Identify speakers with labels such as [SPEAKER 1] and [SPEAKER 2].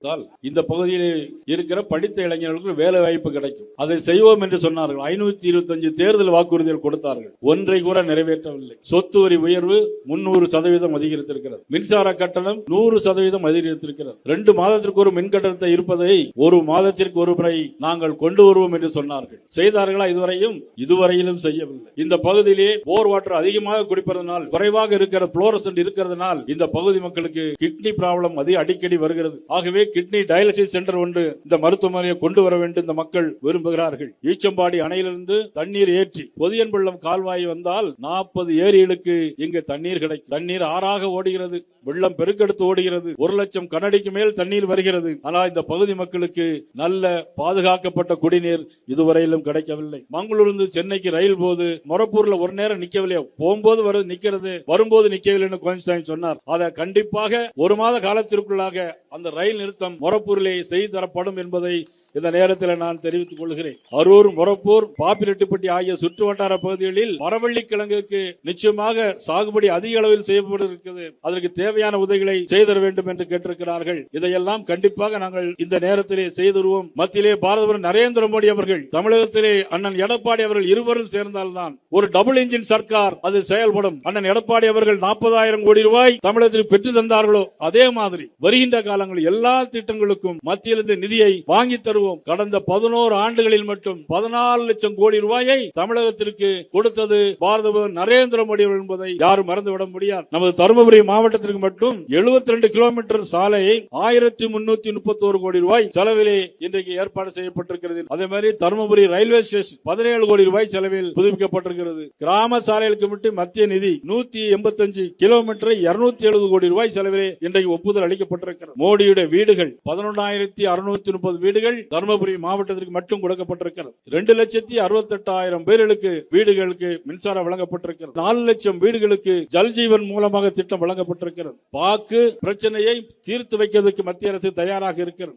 [SPEAKER 1] கொடுத்தால் இந்த பகுதியில் இருக்கிற படித்த இளைஞர்களுக்கு வேலை வாய்ப்பு கிடைக்கும். அதை செய்வோம் என்று சொன்னார்கள். ஐநூத்தி இருபத்தஞ்சு தேர்தல் வாக்குறுதிகள் கொடுத்தார்கள். ஒன்றை கூட நிறைவேற்றவில்லை. சொத்து வரி உயர்வு முன்னூறு சதவீதம் அதிகரித்திருக்கிறது. மின்சார கட்டணம் நூறு சதவீதம் அதிகரித்திருக்கிறது. ரெண்டு மாதத்திற்கு ஒரு மின் கட்டணத்தை இருப்பதை ஒரு மாதத்திற்கு ஒரு முறை நாங்கள் கொண்டு வருவோம் என்று சொன்னார்கள். செய்தார்களா? இதுவரையும் இதுவரையிலும் செய்யவில்லை. இந்த பகுதியிலே போர் வாட்டர் அதிகமாக குடிப்பதனால் குறைவாக இருக்கிற புளோரசன்ட் இருக்கிறதுனால் இந்த பகுதி மக்களுக்கு கிட்னி ப்ராப்ளம் அதிக அடிக்கடி வருகிறது. ஆகவே கிட்னி டயாலிசிஸ் சென்டர் ஒன்று இந்த மருத்துவமனையை கொண்டு வர வேண்டும் இந்த மக்கள் விரும்புகிறார்கள். ஈச்சம்பாடி அணையிலிருந்து தண்ணீர் ஏற்றி பொதியன்பள்ளம் கால்வாய் வந்தால் நாற்பது ஏரிகளுக்கு இங்கு தண்ணீர் கிடைக்கும். தண்ணீர் ஆறாக ஓடுகிறது. வெள்ளம் பெருக்கெடுத்து ஓடுகிறது. ஒரு லட்சம் கனடிக்கு மேல் தண்ணீர் வருகிறது. ஆனால் இந்த பகுதி மக்களுக்கு நல்ல பாதுகாக்கப்பட்ட குடிநீர் இதுவரையிலும் கிடைக்கவில்லை. மங்களூர்ந்து சென்னைக்கு ரயில் போது மொரப்பூர்ல ஒரு நேரம் நிக்கவில்லையா? போகும்போது வரு நிக்கிறது. வரும்போது நிக்கவில்லைன்னு கோயம்புசாமி சொன்னார். அதை கண்டிப்பாக ஒரு மாத காலத்திற்குள்ளாக அந்த ரயில் நிறுத்த திருத்தம் மொரப்பூரிலே செய்து தரப்படும் என்பதை இந்த நேரத்தில் நான் தெரிவித்துக் கொள்கிறேன். அரூர் மொரப்பூர் பாப்பிரெட்டிப்பட்டி ஆகிய சுற்று வட்டார பகுதிகளில் மரவள்ளி கிழங்குக்கு நிச்சயமாக சாகுபடி அதிக அளவில் செய்யப்பட்டிருக்கிறது. அதற்கு தேவையான உதவிகளை செய்தர வேண்டும் என்று கேட்டிருக்கிறார்கள். இதையெல்லாம் கண்டிப்பாக நாங்கள் இந்த நேரத்திலே செய்துருவோம் மத்தியிலே பாரதவர் நரேந்திர மோடி அவர்கள் தமிழகத்திலே அண்ணன் எடப்பாடி அவர்கள் இருவரும் சேர்ந்தால்தான் ஒரு டபுள் இன்ஜின் சர்க்கார் அது செயல்படும். அண்ணன் எடப்பாடி அவர்கள் நாற்பதாயிரம் கோடி ரூபாய் தமிழகத்தில் பெற்று தந்தார்களோ? அதே மாதிரி வருகின்ற காலங்களில் எல்லா திட்டங்களுக்கும் மத்தியிலிருந்து நிதியை வாங்கி தருவோம் கடந்த பதினோரு ஆண்டுகளில் மட்டும் பதினாலு லட்சம் கோடி ரூபாயை தமிழகத்திற்கு கொடுத்தது பாரத நரேந்திர மோடி என்பதை யாரும் மறந்துவிட முடியாது. நமது தருமபுரி மாவட்டத்திற்கு மட்டும் 72 ரெண்டு கிலோமீட்டர் சாலையை ஆயிரத்தி முன்னூத்தி முப்பத்தோரு கோடி ரூபாய் செலவிலே இன்றைக்கு ஏற்பாடு செய்யப்பட்டிருக்கிறது. அதே மாதிரி தருமபுரி ரயில்வே ஸ்டேஷன் பதினேழு கோடி ரூபாய் செலவில் புதுப்பிக்கப்பட்டிருக்கிறது. கிராம சாலைகளுக்கு மட்டும் மத்திய நிதி நூத்தி எண்பத்தஞ்சு கிலோமீட்டரை இருநூத்தி எழுபது கோடி ரூபாய் செலவிலே இன்றைக்கு ஒப்புதல் அளிக்கப்பட்டிருக்கிறது. மோடியுடைய வீடுகள் பதினொன்றாயிரத்தி அறுநூத்தி முப்பது வீடுகள் தருமபுரி மாவட்டத்திற்கு மட்டும் கொடுக்கப்பட்டிருக்கிறது. ரெண்டு லட்சத்தி அறுபத்தெட்டாயிரம் பேர்களுக்கு வீடுகளுக்கு மின்சாரம் வழங்கப்பட்டிருக்கிறது. நாலு லட்சம் வீடுகளுக்கு ஜல்ஜீவன் மூலமாக திட்டம் வழங்கப்பட்டிருக்கிறது. பாக்கு பிரச்சனையை தீர்த்து வைக்கிறதுக்கு மத்திய அரசு தயாராக இருக்கிறது.